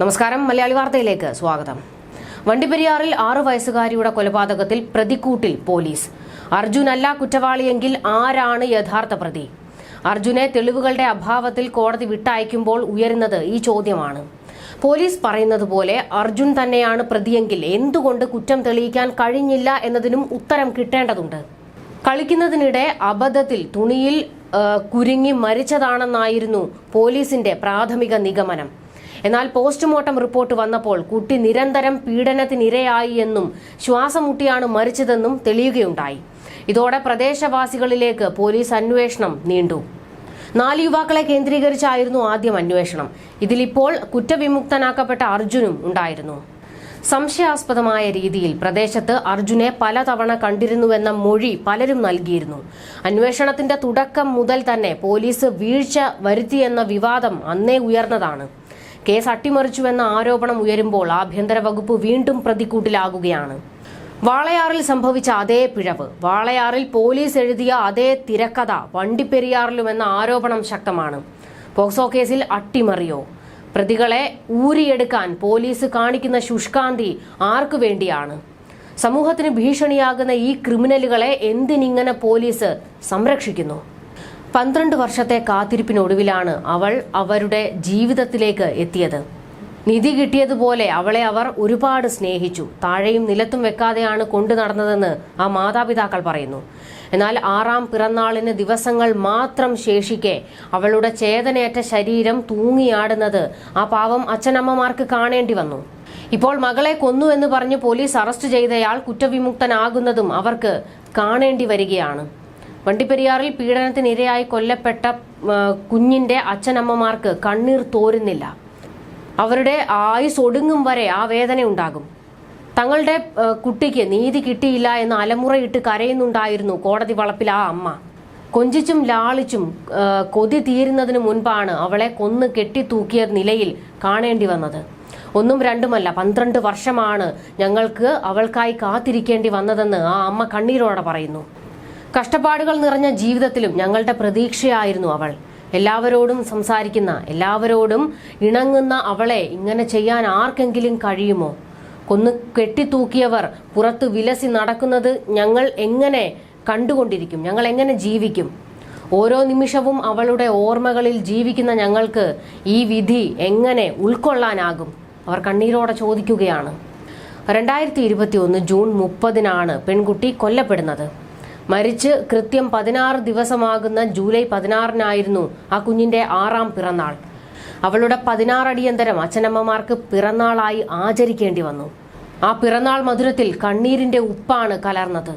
നമസ്കാരം. മലയാളി വാർത്തയിലേക്ക് സ്വാഗതം. വണ്ടിപ്പെരിയാറിൽ ആറു വയസ്സുകാരിയുടെ കൊലപാതകത്തിൽ പ്രതിക്കൂട്ടിൽ പോലീസ്. അർജുൻ അല്ല കുറ്റവാളിയെങ്കിൽ ആരാണ് യഥാർത്ഥ പ്രതി? അർജുനെ തെളിവുകളുടെ അഭാവത്തിൽ കോടതി വിട്ടയക്കുമ്പോൾ ഉയരുന്നത് ഈ ചോദ്യമാണ്. പോലീസ് പറയുന്നത് പോലെ അർജുൻ തന്നെയാണ് പ്രതിയെങ്കിൽ എന്തുകൊണ്ട് കുറ്റം തെളിയിക്കാൻ കഴിഞ്ഞില്ല എന്നതിനും ഉത്തരം കിട്ടേണ്ടതുണ്ട്. കളിക്കുന്നതിനിടെ അബദ്ധത്തിൽ തുണിയിൽ കുരുങ്ങി മരിച്ചതാണെന്നായിരുന്നു പോലീസിന്റെ പ്രാഥമിക നിഗമനം. എന്നാൽ പോസ്റ്റ്മോർട്ടം റിപ്പോർട്ട് വന്നപ്പോൾ കുട്ടി നിരന്തരം പീഡനത്തിനിരയായി എന്നും ശ്വാസം മുട്ടിയാണ് മരിച്ചതെന്നും തെളിയുകയുണ്ടായി. ഇതോടെ പ്രദേശവാസികളിലേക്ക് പോലീസ് അന്വേഷണം നീണ്ടു. നാല് യുവാക്കളെ കേന്ദ്രീകരിച്ചായിരുന്നു ആദ്യം അന്വേഷണം. ഇതിലിപ്പോൾ കുറ്റവിമുക്തനാക്കപ്പെട്ട അർജുനും ഉണ്ടായിരുന്നു. സംശയാസ്പദമായ രീതിയിൽ പ്രദേശത്ത് അർജുനെ പലതവണ കണ്ടിരുന്നുവെന്ന മൊഴി പലരും നൽകിയിരുന്നു. അന്വേഷണത്തിന്റെ തുടക്കം മുതൽ തന്നെ പോലീസ് വീഴ്ച വരുത്തിയെന്ന വിവാദം അന്നേ ഉയർന്നതാണ്. കേസ് അട്ടിമറിച്ചുവെന്ന ആരോപണം ഉയരുമ്പോൾ ആഭ്യന്തര വകുപ്പ് വീണ്ടും പ്രതിക്കൂട്ടിലാകുകയാണ്. വാളയാറിൽ സംഭവിച്ച അതേ പിഴവ്. വാളയാറിൽ പോലീസ് എഴുതിയ അതേ തിരക്കഥ വണ്ടിപ്പെരിയാറിലുമെന്ന ആരോപണം ശക്തമാണ്. പോക്സോ കേസിൽ അട്ടിമറിയോ? പ്രതികളെ ഊരിയെടുക്കാൻ പോലീസ് കാണിക്കുന്ന ശുഷ്കാന്തി ആർക്കു വേണ്ടിയാണ്? സമൂഹത്തിന് ഭീഷണിയാകുന്ന ഈ ക്രിമിനലുകളെ എന്തിനിങ്ങനെ പോലീസ് സംരക്ഷിക്കുന്നു? പന്ത്രണ്ട് വർഷത്തെ കാത്തിരിപ്പിനൊടുവിലാണ് അവൾ അവരുടെ ജീവിതത്തിലേക്ക് എത്തിയത്. നിധി കിട്ടിയതുപോലെ അവളെ അവർ ഒരുപാട് സ്നേഹിച്ചു. താഴെയും നിലത്തും വെക്കാതെയാണ് കൊണ്ടു നടന്നതെന്ന് ആ മാതാപിതാക്കൾ പറയുന്നു. എന്നാൽ ആറാം പിറന്നാളിന് ദിവസങ്ങൾ മാത്രം ശേഷിക്കെ അവളുടെ ചേതനയേറ്റ ശരീരം തൂങ്ങിയാടുന്നത് ആ പാവം അച്ഛനമ്മമാർക്ക് കാണേണ്ടി വന്നു. ഇപ്പോൾ മകളെ കൊന്നു എന്ന് പറഞ്ഞ് പോലീസ് അറസ്റ്റ് ചെയ്തയാൾ കുറ്റവിമുക്തനാകുന്നതും അവർക്ക് കാണേണ്ടി വരികയാണ്. വണ്ടിപ്പെരിയാറിൽ പീഡനത്തിനിരയായി കൊല്ലപ്പെട്ട കുഞ്ഞിന്റെ അച്ഛനമ്മമാർക്ക് കണ്ണീർ തോരുന്നില്ല. അവരുടെ ആയുസ് ഒടുങ്ങും വരെ ആ വേദന ഉണ്ടാകും. തങ്ങളുടെ കുട്ടിക്ക് നീതി കിട്ടിയില്ല എന്ന് അലമുറയിട്ട് കരയുന്നുണ്ടായിരുന്നു കോടതി വളപ്പിൽ ആ അമ്മ. കൊഞ്ചിച്ചും ലാളിച്ചും കൊതി തീരുന്നതിന് മുൻപാണ് അവളെ കൊന്ന് കെട്ടിത്തൂക്കിയ നിലയിൽ കാണേണ്ടി വന്നത്. ഒന്നും രണ്ടുമല്ല പന്ത്രണ്ട് വർഷമാണ് ഞങ്ങൾക്ക് അവൾക്കായി കാത്തിരിക്കേണ്ടി വന്നതെന്ന് ആ അമ്മ കണ്ണീരോടെ പറയുന്നു. കഷ്ടപ്പാടുകൾ നിറഞ്ഞ ജീവിതത്തിലും ഞങ്ങളുടെ പ്രതീക്ഷയായിരുന്നു അവൾ. എല്ലാവരോടും സംസാരിക്കുന്ന എല്ലാവരോടും ഇണങ്ങുന്ന അവളെ ഇങ്ങനെ ചെയ്യാൻ ആർക്കെങ്കിലും കഴിയുമോ? കൊന്നു കെട്ടിത്തൂക്കിയവർ പുറത്ത് വിലസി നടക്കുന്നത് ഞങ്ങൾ എങ്ങനെ കണ്ടുകൊണ്ടിരിക്കും? ഞങ്ങൾ എങ്ങനെ ജീവിക്കും? ഓരോ നിമിഷവും അവളുടെ ഓർമ്മകളിൽ ജീവിക്കുന്ന ഞങ്ങൾക്ക് ഈ വിധി എങ്ങനെ ഉൾക്കൊള്ളാനാകും? അവർ കണ്ണീരോടെ ചോദിക്കുകയാണ്. രണ്ടായിരത്തി ഇരുപത്തി ഒന്ന് ജൂൺ മുപ്പതിനാണ് പെൺകുട്ടി കൊല്ലപ്പെടുന്നത്. മരിച്ച് കൃത്യം പതിനാറ് ദിവസമാകുന്ന ജൂലൈ പതിനാറിനായിരുന്നു ആ കുഞ്ഞിന്റെ ആറാം പിറന്നാൾ. അവളുടെ പതിനാറടിയന്തരം അച്ഛനമ്മമാർക്ക് പിറന്നാളായി ആചരിക്കേണ്ടി വന്നു. ആ പിറന്നാൾ മധുരത്തിൽ കണ്ണീരിന്റെ ഉപ്പാണ് കലർന്നത്.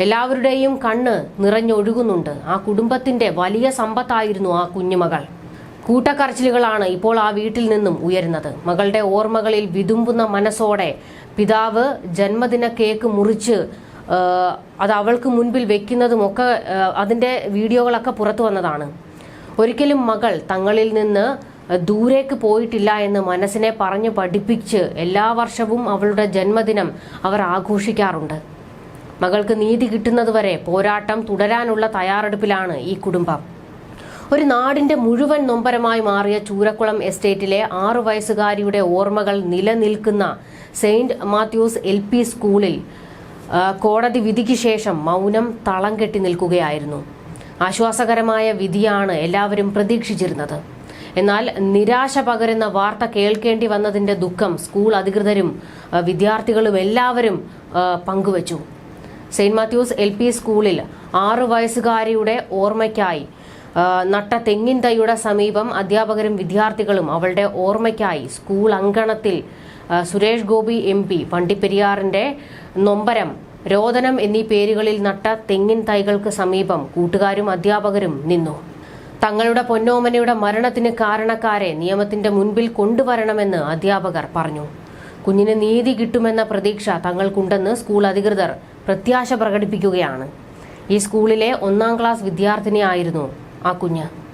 എല്ലാവരുടെയും കണ്ണ് നിറഞ്ഞൊഴുകുന്നുണ്ട്. ആ കുടുംബത്തിന്റെ വലിയ സമ്പത്തായിരുന്നു ആ കുഞ്ഞുമകൾ. കൂട്ടക്കരച്ചിലുകളാണ് ഇപ്പോൾ ആ വീട്ടിൽ നിന്നും ഉയരുന്നത്. മകളുടെ ഓർമ്മകളിൽ വിതുമ്പുന്ന മനസ്സോടെ പിതാവ് ജന്മദിന കേക്ക് മുറിച്ച് അത് അവൾക്ക് മുൻപിൽ വെക്കുന്നതുമൊക്കെ അതിന്റെ വീഡിയോകളൊക്കെ പുറത്തു വന്നതാണ്. ഒരിക്കലും മകൾ തങ്ങളിൽ നിന്ന് ദൂരേക്ക് പോയിട്ടില്ല എന്ന് മനസ്സിനെ പറഞ്ഞു പഠിപ്പിച്ച് എല്ലാ വർഷവും അവളുടെ ജന്മദിനം അവർ ആഘോഷിക്കാറുണ്ട്. മകൾക്ക് നീതി കിട്ടുന്നതുവരെ പോരാട്ടം തുടരാനുള്ള തയ്യാറെടുപ്പിലാണ് ഈ കുടുംബം. ഒരു നാടിന്റെ മുഴുവൻ നൊമ്പരമായി മാറിയ ചൂരക്കുളം എസ്റ്റേറ്റിലെ ആറു വയസ്സുകാരിയുടെ ഓർമ്മകൾ നിലനിൽക്കുന്ന സെയിന്റ് മാത്യൂസ് എൽ സ്കൂളിൽ കോടതി വിധിക്ക് ശേഷം മൗനം തളം കെട്ടി നിൽക്കുകയായിരുന്നു. ആശ്വാസകരമായ വിധിയാണ് എല്ലാവരും പ്രതീക്ഷിച്ചിരുന്നത്. എന്നാൽ നിരാശ പകരുന്ന വാർത്ത കേൾക്കേണ്ടി വന്നതിന്റെ ദുഃഖം സ്കൂൾ അധികൃതരും വിദ്യാർത്ഥികളും എല്ലാവരും പങ്കുവച്ചു. സെയിന്റ് മാത്യൂസ് എൽ പി സ്കൂളിൽ ആറു വയസ്സുകാരിയുടെ ഓർമ്മയ്ക്കായി നട്ട തെങ്ങിൻ തൈയുടെ സമീപം അധ്യാപകരും വിദ്യാർത്ഥികളും അവളുടെ ഓർമ്മയ്ക്കായി സ്കൂൾ അങ്കണത്തിൽ സുരേഷ് ഗോപി എം പി വണ്ടിപ്പെരിയാറിന്റെ നൊമ്പരം രോദനം എന്നീ പേരുകളിൽ നട്ട തെങ്ങിൻ തൈകൾക്ക് സമീപം കൂട്ടുകാരും അധ്യാപകരും നിന്നു. തങ്ങളുടെ പൊന്നോമനയുടെ മരണത്തിന് കാരണക്കാരെ നിയമത്തിന്റെ മുൻപിൽ കൊണ്ടുവരണമെന്ന് അധ്യാപകർ പറഞ്ഞു. കുഞ്ഞിന് നീതി കിട്ടുമെന്ന പ്രതീക്ഷ തങ്ങൾക്കുണ്ടെന്ന് സ്കൂൾ അധികൃതർ പ്രത്യാശ പ്രകടിപ്പിക്കുകയാണ്. ഈ സ്കൂളിലെ ഒന്നാം ക്ലാസ് വിദ്യാർത്ഥിനിയായിരുന്നു ആ കുഞ്ഞ്.